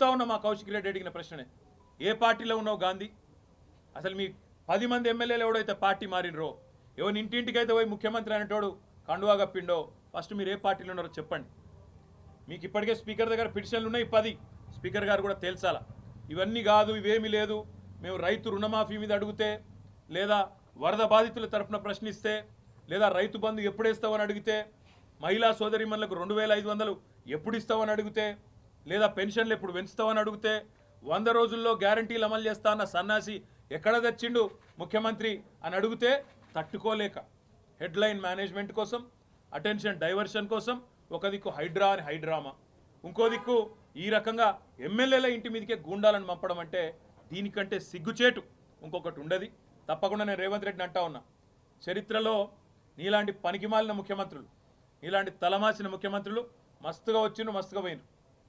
అడుగుతా ఉన్నా మా కౌశిక్ రెడ్డి అడిగిన ప్రశ్ననే. ఏ పార్టీలో ఉన్నావు గాంధీ? అసలు మీ పది మంది ఎమ్మెల్యేలు ఎవడైతే పార్టీ మారినరో ఎవరి ఇంటింటికైతే పోయి ముఖ్యమంత్రి అనేటోడు కండువా కప్పిండో ఫస్ట్ మీరు ఏ పార్టీలో ఉన్నారో చెప్పండి. మీకు ఇప్పటికే స్పీకర్ దగ్గర పిటిషన్లు ఉన్నాయి పది. స్పీకర్ గారు కూడా తేల్చాలా. ఇవన్నీ కాదు ఇవేమీ లేదు. మేము రైతు రుణమాఫీ మీద అడిగితే లేదా వరద బాధితుల తరఫున ప్రశ్నిస్తే లేదా రైతు బంధు ఎప్పుడు అని అడిగితే మహిళా సోదరిమణులకు రెండు వేల ఐదు వందలు ఎప్పుడు ఇస్తామని అడిగితే లేదా పెన్షన్లు ఎప్పుడు పెంచుతామని అడిగితే వంద రోజుల్లో గ్యారంటీలు అమలు చేస్తా అన్న సన్నాసి ఎక్కడ తెచ్చిండు ముఖ్యమంత్రి అని అడిగితే తట్టుకోలేక. హెడ్లైన్ మేనేజ్మెంట్ కోసం అటెన్షన్ డైవర్షన్ కోసం ఒక దిక్కు హైడ్రా అని హైడ్రామా. ఇంకో దిక్కు ఈ రకంగా ఎమ్మెల్యేల ఇంటి మీదకే గూండాలను పంపడం అంటే దీనికంటే సిగ్గుచేటు. ఇంకొకటి ఉండదు. తప్పకుండా నేను రేవంత్ రెడ్డిని అంటా ఉన్నా. చరిత్రలో నీలాంటి పనికిమాలిన ముఖ్యమంత్రులు నీలాంటి తలమాసిన ముఖ్యమంత్రులు మస్తుగా వచ్చిండ్రు మస్తుగా పోయినరు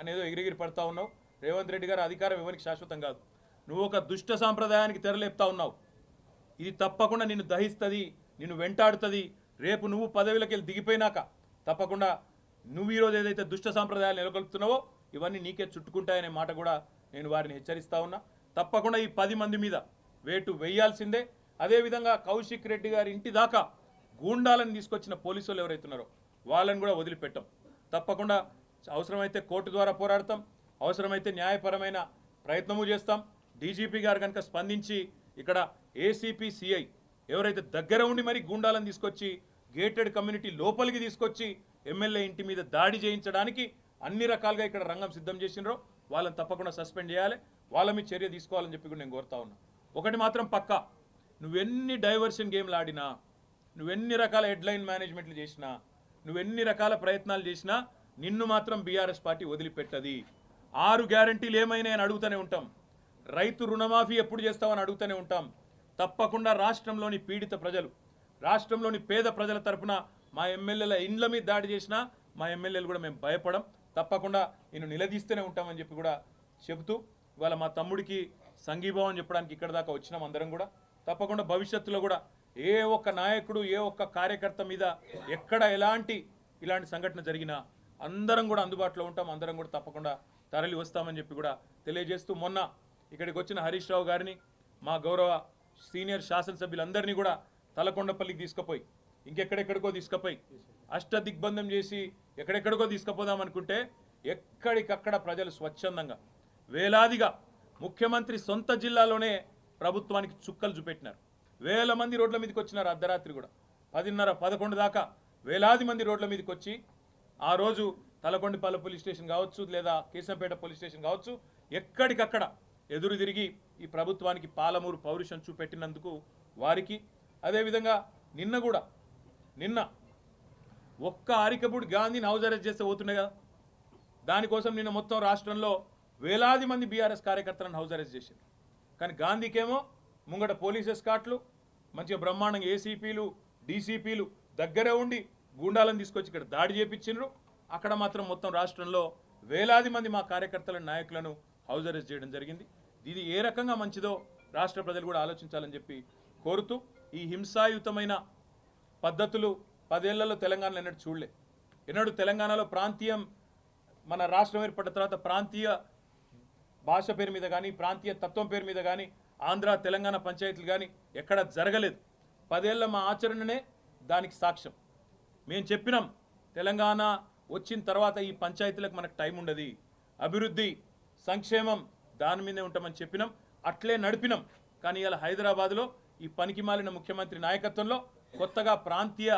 అనేదో ఎగిరిగిరి పడతా ఉన్నావు. రేవంత్ రెడ్డి గారు అధికారం ఎవరికి శాశ్వతం కాదు. నువ్వు ఒక దుష్ట సాంప్రదాయానికి తెరలేపుతా ఉన్నావు. ఇది తప్పకుండా నిన్ను దహిస్తుంది నిన్ను వెంటాడుతుంది. రేపు నువ్వు పదవిలోకి వెళ్ళి దిగిపోయినాక తప్పకుండా నువ్వు ఈరోజు ఏదైతే దుష్ట సాంప్రదాయాలు నెలకొల్పుతున్నావో ఇవన్నీ నీకే చుట్టుకుంటాయనే మాట కూడా నేను వారిని హెచ్చరిస్తా ఉన్నా. తప్పకుండా ఈ పది మంది మీద వేటు వేయాల్సిందే. అదేవిధంగా కౌశిక్ రెడ్డి గారి ఇంటి దాకా గూండాలను తీసుకొచ్చిన పోలీసులు ఎవరైతున్నారో వాళ్ళని కూడా వదిలిపెట్టాం. తప్పకుండా అవసరమైతే కోర్టు ద్వారా పోరాడతాం అవసరమైతే న్యాయపరమైన ప్రయత్నము చేస్తాం. డీజీపీ గారు కనుక స్పందించి ఇక్కడ ఏసీపీ సిఐ ఎవరైతే దగ్గర ఉండి మరి గూండాలను తీసుకొచ్చి గేటెడ్ కమ్యూనిటీ లోపలికి తీసుకొచ్చి ఎమ్మెల్యే ఇంటి మీద దాడి చేయించడానికి అన్ని రకాలుగా ఇక్కడ రంగం సిద్ధం చేసినారో వాళ్ళని తప్పకుండా సస్పెండ్ చేయాలి. వాళ్ళ మీద చర్య తీసుకోవాలని చెప్పి కూడా నేను కోరుతా ఉన్నా. ఒకటి మాత్రం పక్కా. నువ్వెన్ని డైవర్షన్ గేమ్లు ఆడినా నువ్వెన్ని రకాల హెడ్లైన్ మేనేజ్మెంట్లు చేసినా నువ్వెన్ని రకాల ప్రయత్నాలు చేసినా నిన్ను మాత్రం బీఆర్ఎస్ పార్టీ వదిలిపెట్టది. ఆరు గ్యారంటీలు ఏమైనా అడుగుతూనే ఉంటాం. రైతు రుణమాఫీ ఎప్పుడు చేస్తామని అడుగుతూనే ఉంటాం. తప్పకుండా రాష్ట్రంలోని పీడిత ప్రజలు రాష్ట్రంలోని పేద ప్రజల తరపున మా ఎమ్మెల్యేల ఇండ్ల మీద దాడి చేసినా మా ఎమ్మెల్యేలు కూడా మేము భయపడం. తప్పకుండా నేను నిలదీస్తూనే ఉంటామని చెప్పి కూడా చెబుతూ ఇవాళ మా తమ్ముడికి సంఘీభావం చెప్పడానికి ఇక్కడ దాకా వచ్చినాం అందరం కూడా. తప్పకుండా భవిష్యత్తులో కూడా ఏ ఒక్క నాయకుడు ఏ ఒక్క కార్యకర్త మీద ఎక్కడ ఎలాంటి ఇలాంటి సంఘటన జరిగినా అందరం కూడా అందుబాటులో ఉంటాం అందరం కూడా తప్పకుండా తరలి వస్తామని చెప్పి కూడా తెలియజేస్తూ మొన్న ఇక్కడికి వచ్చిన హరీష్ రావు గారిని మా గౌరవ సీనియర్ శాసనసభ్యులందరినీ కూడా తలకొండపల్లికి తీసుకుపోయి ఇంకెక్కడెక్కడికో తీసుకుపోయి అష్ట దిగ్బంధం చేసి ఎక్కడెక్కడికో తీసుకుపోదాం అనుకుంటే ఎక్కడికక్కడ ప్రజలు స్వచ్ఛందంగా వేలాదిగా ముఖ్యమంత్రి సొంత జిల్లాలోనే ప్రభుత్వానికి చుక్కలు చూపెట్టినారు. వేల మంది రోడ్ల మీదకి వచ్చినారు అర్ధరాత్రి కూడా. పదిన్నర పదకొండు దాకా వేలాది మంది రోడ్ల మీదకి వచ్చి ఆ రోజు తలకొండిపల్లి పోలీస్ స్టేషన్ కావచ్చు లేదా కేశంపేట పోలీస్ స్టేషన్ కావచ్చు ఎక్కడికక్కడ ఎదురు తిరిగి ఈ ప్రభుత్వానికి పాలమూరు పౌరుషం చూపెట్టినందుకు వారికి అదేవిధంగా నిన్న కూడా నిన్న ఒక్క ఆరికపూడి గాంధీని హౌస్ అరెస్ట్ చేస్తే పోతుండే కదా. దానికోసం నిన్న మొత్తం రాష్ట్రంలో వేలాది మంది బీఆర్ఎస్ కార్యకర్తలను హౌస్ అరెస్ట్ చేశారు కానీ గాంధీకేమో ముంగట పోలీస్ ఎస్కాట్లు మంచిగా బ్రహ్మాండంగా ఏసీపీలు డీసీపీలు దగ్గరే ఉండి గూండాలను తీసుకొచ్చి ఇక్కడ దాడి చేపించిండ్రు. అక్కడ మాత్రం మొత్తం రాష్ట్రంలో వేలాది మంది మా కార్యకర్తల నాయకులను హౌస్ అరెస్ట్ చేయడం జరిగింది. ఇది ఏ రకంగా మంచిదో రాష్ట్ర ప్రజలు కూడా ఆలోచించాలని చెప్పి కోరుతూ ఈ హింసాయుతమైన పద్ధతులు పదేళ్ళలో తెలంగాణలో ఎన్నడూ చూడలే. ఎన్నడూ తెలంగాణలో ప్రాంతీయం మన రాష్ట్రం ఏర్పడిన తర్వాత ప్రాంతీయ భాష పేరు మీద కానీ ప్రాంతీయ తత్వం పేరు మీద కానీ ఆంధ్ర తెలంగాణ పంచాయతీలు కానీ ఎక్కడ జరగలేదు. పదేళ్ళ మా ఆచరణనే దానికి సాక్ష్యం. మేము చెప్పినాం తెలంగాణ వచ్చిన తర్వాత ఈ పంచాయతీలకు మనకు టైం ఉండదు. అభివృద్ధి సంక్షేమం దాని మీదే ఉంటామని చెప్పినాం అట్లే నడిపినాం. కానీ ఇలా హైదరాబాద్లో ఈ పనికి మాలిన ముఖ్యమంత్రి నాయకత్వంలో కొత్తగా ప్రాంతీయ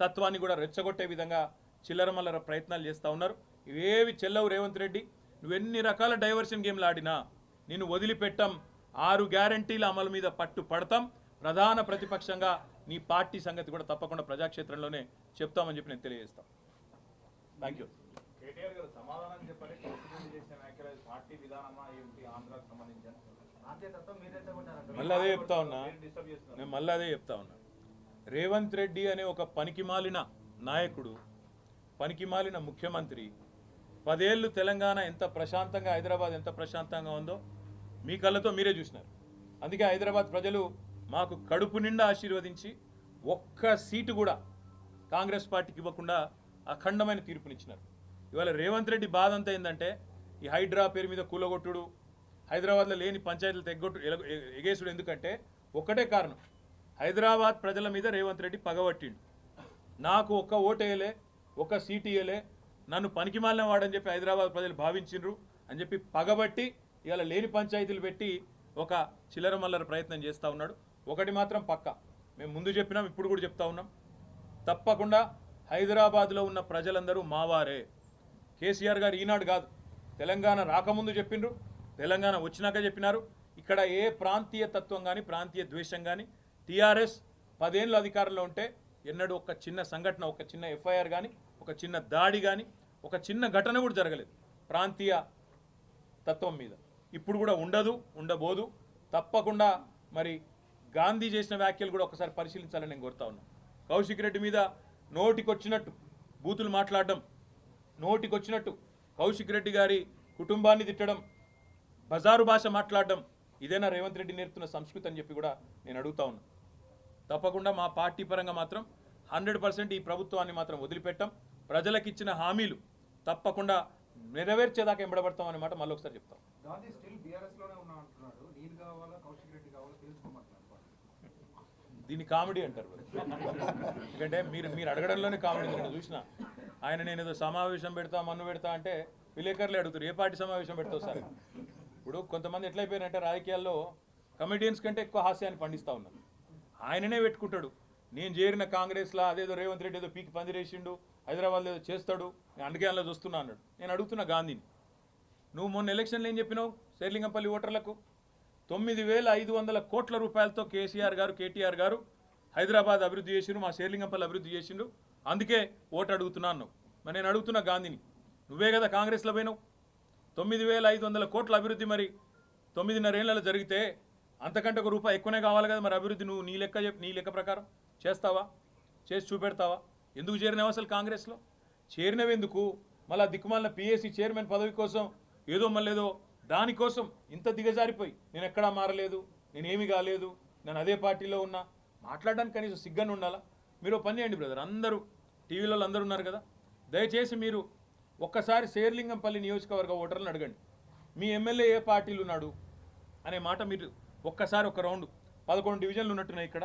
తత్వాన్ని కూడా రెచ్చగొట్టే విధంగా చిల్లరమల్లర ప్రయత్నాలు చేస్తూ ఉన్నారు. ఇవేవి చెల్లవు రేవంత్ రెడ్డి నువ్వెన్ని రకాల డైవర్షన్ గేమ్లు ఆడినా నిన్ను వదిలిపెట్టాం ఆరు గ్యారంటీల అమలు మీద పట్టు పడతాం ప్రధాన ప్రతిపక్షంగా నీ పార్టీ సంగతి కూడా తప్పకుండా ప్రజాక్షేత్రంలోనే చెప్తామని చెప్పి నేను తెలియజేస్తాం. Thank you. మళ్ళీ అదే చెప్తా ఉన్నా. నేను మళ్ళీ అదే చెప్తా ఉన్నా. రేవంత్ రెడ్డి అనే ఒక పనికిమాలిన నాయకుడు పనికిమాలిన ముఖ్యమంత్రి పదేళ్ళు తెలంగాణ ఎంత ప్రశాంతంగా హైదరాబాద్ ఎంత ప్రశాంతంగా ఉందో మీ కళ్ళతో మీరే చూసినారు. అందుకే హైదరాబాద్ ప్రజలు మాకు కడుపు నిండా ఆశీర్వదించి ఒక్క సీటు కూడా కాంగ్రెస్ పార్టీకి ఇవ్వకుండా అఖండమైన తీర్పునిచ్చినారు. ఇవాళ రేవంత్ రెడ్డి బాధ అంతా ఏంటంటే ఈ హైడ్రా పేరు మీద కూలగొట్టుడు హైదరాబాద్లో లేని పంచాయతీలు తెగ్గొట్టు ఎగేసుడు ఎందుకంటే ఒకటే కారణం. హైదరాబాద్ ప్రజల మీద రేవంత్ రెడ్డి పగబట్టిండు నాకు ఒక్క ఓటేయలే ఒక సీటు ఇయ్యలే నన్ను పనికిమాలిన వాడని చెప్పి హైదరాబాద్ ప్రజలు భావించిండ్రు అని చెప్పి పగబట్టి ఇవాళ లేని పంచాయతీలు పెట్టి ఒక చిల్లర మల్లర ప్రయత్నం చేస్తూ ఉన్నాడు. ఒకటి మాత్రం పక్క. మేము ముందు చెప్పినాం ఇప్పుడు కూడా చెప్తా ఉన్నాం. తప్పకుండా హైదరాబాద్లో ఉన్న ప్రజలందరూ మావారే. కేసీఆర్ గారు ఈనాడు కాదు. తెలంగాణ రాకముందు చెప్పిండ్రు తెలంగాణ వచ్చినాక చెప్పినారు. ఇక్కడ ఏ ప్రాంతీయ తత్వం కానీ ప్రాంతీయ ద్వేషం కానీ టీఆర్ఎస్ పదేళ్ళు అధికారంలో ఉంటే ఎన్నడూ ఒక చిన్న సంఘటన ఒక చిన్న ఎఫ్ఐఆర్ కానీ ఒక చిన్న దాడి కానీ ఒక చిన్న ఘటన కూడా జరగలేదు ప్రాంతీయ తత్వం మీద. ఇప్పుడు కూడా ఉండదు ఉండబోదు. తప్పకుండా మరి గాంధీ చేసిన వ్యాఖ్యలు కూడా ఒకసారి పరిశీలించాలని నేను కోరుతా ఉన్నాను కౌశిక్ రెడ్డి మీద నోటికొచ్చినట్టు బూతులు మాట్లాడడం నోటికొచ్చినట్టు కౌశిక్ రెడ్డి గారి కుటుంబాన్ని తిట్టడం బజారు భాష మాట్లాడడం ఇదేనా రేవంత్ రెడ్డి నేర్పుతున్న సంస్కృతి అని చెప్పి కూడా నేను అడుగుతా ఉన్నా. తప్పకుండా మా పార్టీ పరంగా మాత్రం హండ్రెడ్ పర్సెంట్ ఈ ప్రభుత్వాన్ని మాత్రం వదిలిపెట్టాం. ప్రజలకు ఇచ్చిన హామీలు తప్పకుండా నెరవేర్చేదాకా ఎంబడబడతాం అన్నమాట మళ్ళీ ఒకసారి చెప్తాం దీన్ని కామెడీ అంటారు ఎందుకంటే మీరు మీరు అడగడంలోనే కామెడీ నేను చూసిన. ఆయన నేను ఏదో సమావేశం పెడతా మన్ను పెడతా అంటే విలేకరులు అడుగుతారు ఏ పార్టీ సమావేశం పెడతావు సార్? ఇప్పుడు కొంతమంది ఎట్లయిపోయారంటే రాజకీయాల్లో కమెడియన్స్ కంటే ఎక్కువ హాస్యాన్ని పండిస్తూ ఉన్నారు. ఆయననే పెట్టుకుంటాడు. నేను చేరిన కాంగ్రెస్లో అదేదో రేవంత్ రెడ్డి ఏదో పీకి పందిరేసిండు హైదరాబాద్లో ఏదో చేస్తాడు నేను అందుకే అందులో చూస్తున్నా అన్నాడు. నేను అడుగుతున్నా గాంధీని. నువ్వు మొన్న ఎలక్షన్లు ఏం చెప్పినావు? శేర్లింగంపల్లి ఓటర్లకు? తొమ్మిది వేల ఐదు వందల కోట్ల రూపాయలతో కేసీఆర్ గారు కేటీఆర్ గారు హైదరాబాద్ అభివృద్ధి చేసిండ్రు మా శేర్లింగంపల్లి అభివృద్ధి చేసిండ్రు. అందుకే ఓటు అడుగుతున్నాను మరి నేను అడుగుతున్నా గాంధీని నువ్వే కదా కాంగ్రెస్లో పోయినావు. తొమ్మిది వేల ఐదు వందల కోట్ల అభివృద్ధి మరి తొమ్మిదిన్నరేళ్ళలో జరిగితే అంతకంటే ఒక రూపాయి ఎక్కువనే కావాలి కదా మరి అభివృద్ధి నువ్వు నీ లెక్క నీ లెక్క ప్రకారం. చేస్తావా? చేసి చూపెడతావా? ఎందుకు చేరినావు అసలు కాంగ్రెస్లో? చేరినవెందుకు మళ్ళా దిక్కుమాలిన పిఎస్సి చైర్మన్ పదవి కోసం ఏదో మళ్ళేదో దానికోసం ఇంత దిగజారిపోయి నేను ఎక్కడా మారలేదు నేనేమి కాలేదు నేను అదే పార్టీలో ఉన్నా. మాట్లాడడానికి కనీసం సిగ్గని ఉండాలా? మీరు పని చేయండి బ్రదర్. అందరూ టీవీలలో అందరూ ఉన్నారు కదా. దయచేసి మీరు ఒక్కసారి శేర్లింగంపల్లి నియోజకవర్గ ఓటర్లను అడగండి. మీ ఎమ్మెల్యే ఏ పార్టీలు ఉన్నాడు అనే మాట మీరు ఒక్కసారి ఒక రౌండ్. పదకొండు డివిజన్లు ఉన్నట్టున్నాయి ఇక్కడ.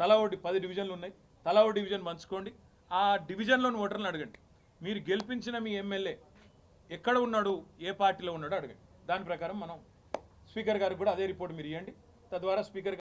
తలా ఒకటి పది డివిజన్లు ఉన్నాయి. తలా ఒక డివిజన్ పంచుకోండి. ఆ డివిజన్లోని ఓటర్లను అడగండి. మీరు గెలిపించిన మీ ఎమ్మెల్యే ఎక్కడ ఉన్నాడు ఏ పార్టీలో ఉన్నాడో అడగండి. దాని ప్రకారం మనం స్పీకర్ గారికి కూడా అదే రిపోర్ట్ మీరు ఇవ్వండి తద్వారా స్పీకర్